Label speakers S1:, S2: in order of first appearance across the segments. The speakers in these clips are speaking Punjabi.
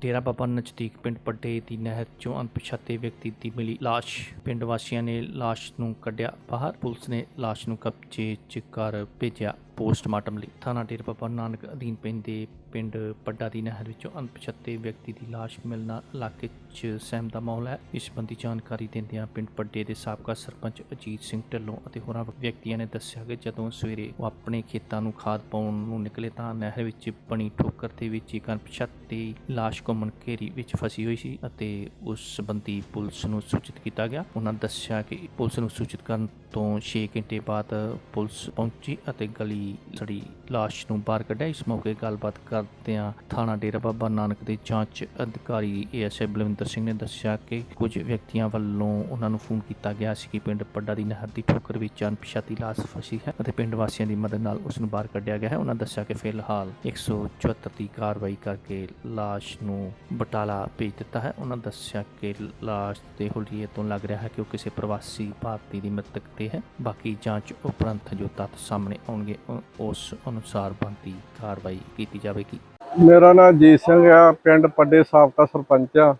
S1: ਡੇਰਾ ਬਾਬਾ ਨਜ਼ਦੀਕ ਪਿੰਡ ਪੱਡੇ ਦੀ ਨਹਿਰ ਚੋਂ ਅਣਪਛਾਤੇ ਵਿਅਕਤੀ ਦੀ ਮਿਲੀ ਲਾਸ਼। ਪਿੰਡ ਵਾਸੀਆਂ ਨੇ ਲਾਸ਼ ਨੂੰ ਕੱਢਿਆ ਬਾਹਰ। ਪੁਲਿਸ ਨੇ ਲਾਸ਼ ਨੂੰ ਕਬਜ਼ੇ 'ਚ ਕਰ ਭੇਜਿਆ। ਪੋਸਟਮਾਰਟਮ ਲਈ ਥਾਣਾ ਡੇਰਾ ਬਾਬਾ ਨਾਨਕ ਅਧੀਨ ਪੈਂਦੇ ਪਿੰਡ ਪੱਡਾ ਦੀ ਨਹਿਰ ਵਿੱਚੋਂ ਅਣਪਛਾਤੇ ਵਿਅਕਤੀ ਦੀ ਲਾਸ਼ ਮਿਲਣਾ ਇਲਾਕੇ 'ਚ ਸਹਿਮ ਦਾ ਮਾਹੌਲ ਹੈ। ਇਸ ਸੰਬੰਧੀ ਜਾਣਕਾਰੀ ਦਿੰਦਿਆਂ ਪਿੰਡ ਪੱਡੇ ਦੇ ਸਾਬਕਾ ਸਰਪੰਚ ਅਜੀਤ ਸਿੰਘ ਢੱਲੋਂ ਅਤੇ ਹੋਰਾਂ ਵਿਅਕਤੀਆਂ ਨੇ ਦੱਸਿਆ ਕਿ ਜਦੋਂ ਸਵੇਰੇ ਉਹ ਆਪਣੇ ਖੇਤਾਂ ਨੂੰ ਖਾਦ ਪਾਉਣ ਨੂੰ ਨਿਕਲੇ ਤਾਂ ਨਹਿਰ ਵਿੱਚ ਬਣੀ ਠੋਕਰ ਦੇ ਵਿੱਚ ਇੱਕ ਅਣਪਛਾਤੀ ਲਾਸ਼ ਘੁੰਮਣ ਘੇਰੀ ਵਿੱਚ ਫਸੀ ਹੋਈ ਸੀ ਅਤੇ ਉਸ ਸੰਬੰਧੀ ਪੁਲਿਸ ਨੂੰ ਸੂਚਿਤ ਕੀਤਾ ਗਿਆ। ਉਹਨਾਂ ਦੱਸਿਆ ਕਿ ਪੁਲਿਸ ਨੂੰ ਸੂਚਿਤ ਕਰਨ ਤੋਂ 6 ਘੰਟੇ ਬਾਅਦ ਪੁਲਿਸ ਪਹੁੰਚੀ ਅਤੇ ਗਲੀ ਸੜੀ ਲਾਸ਼ ਨੂੰ ਬਾਹਰ ਕੱਢਿਆ। ਇਸ ਮੌਕੇ ਗੱਲਬਾਤ ਕਰਦਿਆਂ ਥਾਣਾ ਡੇਰਾ ਬਾਬਾ ਨਾਨਕ ਦੇ ਜਾਂਚ ਅਧਿਕਾਰੀ ਏਐਸਆਈ ਬਲਵਿੰਦਰ ਸਿੰਘ ਨੇ ਦੱਸਿਆ ਕਿ ਕੁਝ ਵਿਅਕਤੀਆਂ ਵੱਲੋਂ ਉਹਨਾਂ ਨੂੰ ਫੋਨ ਕੀਤਾ ਗਿਆ ਸੀ ਕਿ ਪਿੰਡ ਪੱਡਾ ਦੀ ਨਹਿਰ ਦੀ ਠੋਕਰ ਵਿੱਚ ਅਣਪਛਾਤੀ ਲਾਸ਼ ਫਸੀ ਹੈ ਅਤੇ ਪਿੰਡ ਵਾਸੀਆਂ ਦੀ ਮਦਦ ਨਾਲ ਉਸ ਨੂੰ ਬਾਹਰ ਕੱਢਿਆ ਗਿਆ ਹੈ। ਉਹਨਾਂ ਦੱਸਿਆ ਕਿ ਫਿਲਹਾਲ 174 ਦੀ ਕਾਰਵਾਈ ਕਰਕੇ ਲਾਸ਼ ਨੂੰ ਬਟਾਲਾ ਭੇਜ ਦਿੱਤਾ ਹੈ। ਉਹਨਾਂ ਦੱਸਿਆ ਕਿ ਲਾਸ਼ ਦੇ ਹੁਲੀਏ ਤੋਂ ਲੱਗ ਰਿਹਾ ਹੈ ਕਿ ਉਹ ਕਿਸੇ ਪ੍ਰਵਾਸੀ ਭਾਰਤੀ ਦੀ ਮ੍ਰਿਤਕ ਤੇ ਹੈ। ਬਾਕੀ ਜਾਂਚ ਉਪਰੰਤ ਜੋ ਤੱਥ ਸਾਹਮਣੇ ਆਉਣਗੇ ਉਸ ਅਨੁਸਾਰ ਬਣਦੀ ਕਾਰਵਾਈ ਕੀਤੀ ਜਾਵੇਗੀ
S2: ਮੇਰਾ ਨਾਮ ਜੀਤ ਸਿੰਘ ਆ ਪਿੰਡ ਪੱਡੇ ਸਾਬਕਾ ਸਰਪੰਚ ਆ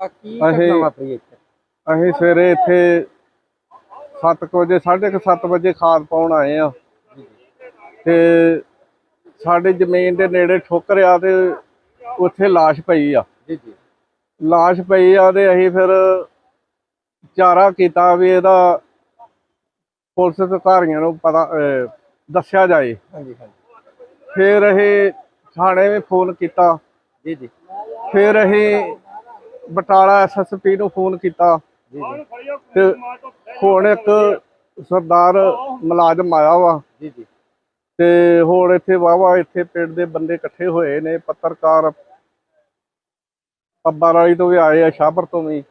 S3: ਆ ਕੀ
S2: ਅਸੀਂ-
S3: ਘਟਨਾ ਵਾਪਰੀ ਇੱਥੇ
S2: ਅਸੀਂ ਸਵੇਰੇ ਇੱਥੇ 7 ਵਜੇ 7:30 ਵਜੇ ਖਾਦ ਪਾਉਣ ਆਏ ਆ ਤੇ ਸਾਡੀ ਜ਼ਮੀਨ ਦੇ ਨੇੜੇ ਠੋਕਰ ਆ ਤੇ ਉੱਥੇ লাশ ਪਈ ਆ
S3: ਜੀ ਜੀ
S2: লাশ ਪਈ ਆ ਤੇ ਅਸੀਂ ਫਿਰ ਚਾਰਾ ਕੀਤਾ ਵੀ ਇਹਦਾ ਪੁਲਿਸ ਅਧਿਕਾਰੀਆਂ ਨੂੰ ਪਤਾ ਅਹ, ਦੱਸਿਆ ਜਾਏ।
S3: ਹਾਂਜੀ ਹਾਂਜੀ।
S2: ਫਿਰ ਅਸੀਂ ਥਾਣੇ ਵੀ ਫੋਨ ਕੀਤਾ।
S3: ਜੀ ਜੀ।
S2: ਫਿਰ ਅਸੀਂ ਬਟਾਲਾ ਐਸਐਸਪੀ ਨੂੰ ਫੋਨ ਕੀਤਾ।
S3: ਜੀ ਜੀ।
S2: ਤੇ ਹੁਣ ਇੱਕ ਸਰਦਾਰ ਮੁਲਾਜ਼ਮ ਆਇਆ ਵਾ।
S3: ਜੀ ਜੀ।
S2: ਤੇ ਹੁਣ ਇੱਥੇ ਵਾਵਾ ਇੱਥੇ ਪਿੰਡ ਦੇ ਬੰਦੇ ਇਕੱਠੇ ਹੋਏ ਨੇ ਪੱਤਰਕਾਰ ਪੱਬਾਂ ਵਾਲੀ ਤੋਂ ਵੀ ਆਏ ਆ ਸ਼ਾਹਪੁਰ ਤੋਂ ਵੀ।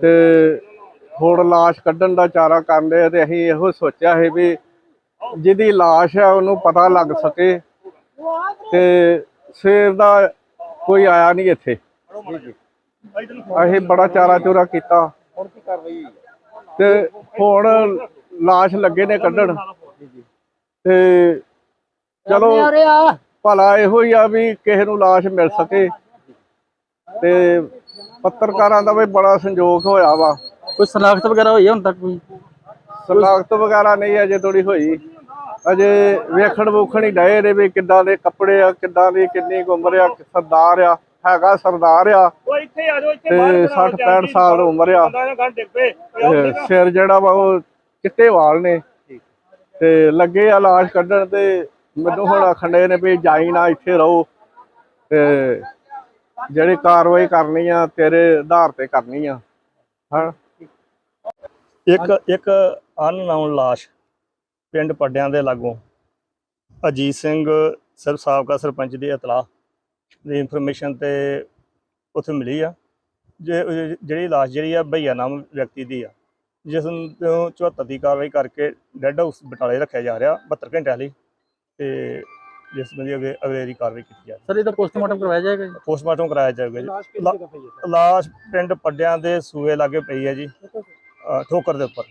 S2: ਤੇ ਹੁਣ ਲਾਸ਼ ਕੱਢਣ ਦਾ ਚਾਰਾ ਕਰਦੇ ਆ ਤੇ ਅਸੀਂ ਇਹੋ ਸੋਚਿਆ ਹੈ ਵੀ ਜਿਹਦੀ ਲਾਸ਼ ਹੈ, ਉਹਨੂੰ ਪਤਾ ਲੱਗ ਸਕੇ ਤੇ ਸਵੇਰ ਦਾ ਕੋਈ ਆਇਆ ਨਹੀਂ ਇੱਥੇ। ਅਸੀਂ ਬੜਾ ਚਾਰਾ ਚੋਰਾ ਕੀਤਾ। ਤੇ ਹੁਣ ਲਾਸ਼ ਲੱਗੇ ਨੇ ਕੱਢਣ। ਤੇ ਚਲੋ, ਭਲਾ ਇਹੋ ਹੀ ਆ ਵੀ ਕਿਸੇ ਨੂੰ ਲਾਸ਼ ਮਿਲ ਸਕੇ। ਤੇ ਪੱਤਰਕਾਰਾਂ ਦਾ ਵੀ ਬੜਾ ਸੰਯੋਗ ਹੋਇਆ ਵਾ।
S3: ਕੋਈ ਸਨਾਖਤ ਵਗੈਰਾ ਹੋਈ ਹੈ ਹੁਣ ਤੱਕ ਕੋਈ
S2: ਸਲਾਖਤ ਵਗੈਰਾ ਨਹੀਂ ਅਜੇ ਥੋੜੀ ਹੋਈ। ਅਜੇ ਵੇਖਣ ਵੂਖਣ ਹੀ ਡਏ ਨੇ ਵੀ ਕਿੱਦਾਂ ਦੇ ਕੱਪੜੇ ਆ ਕਿੱਦਾਂ ਦੀ ਕਿੰਨੀ ਕੁ ਉਮਰ ਆ ਸਰਦਾਰ ਆ ਹੈਗਾ ਸਰਦਾਰ ਆ।
S4: ਇੱਥੇ ਆ ਜਾਓ ਇੱਥੇ
S2: ਤੇ 60 65 ਸਾਲ ਉਮਰ ਆ। ਤੇ ਸਿਰ ਜਿਹੜਾ ਵਾ ਉਹ ਚਿੱਟੇ ਵਾਲ ਨੇ। ਤੇ ਲੱਗੇ ਆ ਲਾਸ਼ ਕੱਢਣ ਤੇ ਮੈਨੂੰ ਹੁਣ ਆਖਣ ਨੇ ਵੀ ਜਾਈ ਨਾ ਇੱਥੇ ਰਹੋ। ਤੇ ਜਿਹੜੀ ਕਾਰਵਾਈ ਕਰਨੀ ਆ ਤੇਰੇ ਆਧਾਰ ਤੇ ਕਰਨੀ ਆ। ਹਾਂ।
S4: ਇੱਕ ਇੱਕ ਅਨਨਾਉਨ ਲਾਸ਼ ਪਿੰਡ ਪੱਡਿਆਂ ਦੇ ਲਾਗੋਂ ਅਜੀਤ ਸਿੰਘ ਸਰ ਸਾਬਕਾ ਸਰਪੰਚ ਦੀ ਇਤਲਾਹ ਦੀ ਇਨਫੋਰਮੇਸ਼ਨ ਤੇ ਉੱਥੇ ਮਿਲੀ ਆ। ਜੇ ਜਿਹੜੀ ਲਾਸ਼ ਜਿਹੜੀ ਆ ਭਈਆ ਨਾਮ ਵਿਅਕਤੀ ਦੀ ਆ ਜਿਸ ਨੂੰ 74 ਦੀ ਕਾਰਵਾਈ ਕਰਕੇ ਡੈੱਡ ਹਾਊਸ ਬਟਾਲੇ ਰੱਖਿਆ ਜਾ ਰਿਹਾ 72 ਘੰਟਿਆਂ ਲਈ ਤੇ ਜਿਸ ਸੰਬੰਧੀ ਅਗੇ ਅਗਲੇਰੀ ਕਾਰਵਾਈ ਕੀਤੀ ਜਾ
S3: ਸਰ ਇਹਦਾ ਪੋਸਟਮਾਰਟਮ ਕਰਵਾਇਆ ਜਾਏਗਾ ਜੀ?
S4: ਪੋਸਟਮਾਰਟਮ ਕਰਾਇਆ ਜਾਵੇਗਾ ਜੀ। ਲਾਸ਼ ਪਿੰਡ ਪੱਡਿਆਂ ਦੇ ਸੂਏ ਲਾਗੇ ਪਈ ਹੈ ਜੀ। ਠੋਕਰ ਦੇ ਉੱਪਰ।